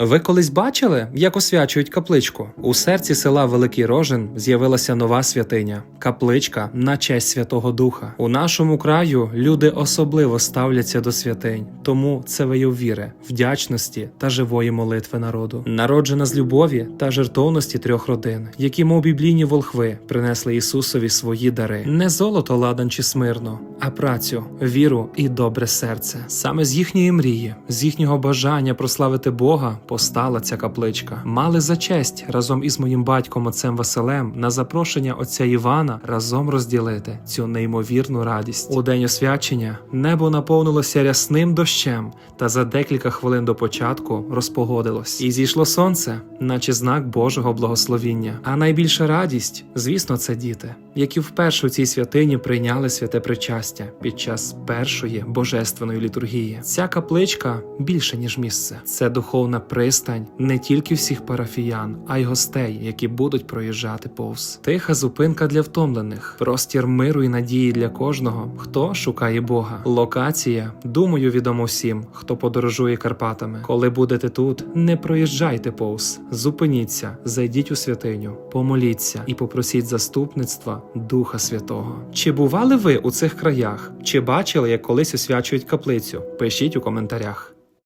Ви колись бачили, як освячують капличку? У серці села Великий Рожин з'явилася нова святиня капличка на честь Святого Духа. У нашому краю люди особливо ставляться до святинь, тому це вияв віри, вдячності та живої молитви народу. Народжена з любові та жертовності трьох родин, які, мов біблійні волхви, принесли Ісусові свої дари. Не золото ладан чи смирно, а працю, віру і добре серце. Саме з їхньої мрії, з їхнього бажання прославити Бога постала ця капличка. Мали за честь разом із моїм батьком отцем Василем на запрошення отця Івана разом розділити цю неймовірну радість. У день освячення небо наповнилося рясним дощем, та за декілька хвилин до початку розпогодилось. І зійшло сонце, наче знак Божого благословіння. А найбільша радість, звісно, це діти, які вперше у цій святині прийняли святе причастя під час першої божественної літургії. Ця капличка більше ніж місце. Це духовна пристань не тільки всіх парафіян, а й гостей, які будуть проїжджати повз. Тиха зупинка для втомлених, простір миру і надії для кожного, хто шукає Бога. Локація, думаю, відомо всім, хто подорожує Карпатами. Коли будете тут, не проїжджайте повз, зупиніться, зайдіть у святиню, помоліться і попросіть заступництва Духа Святого. Чи бували ви у цих краях? Чи бачили, як колись освячують каплицю? Пишіть у коментарях.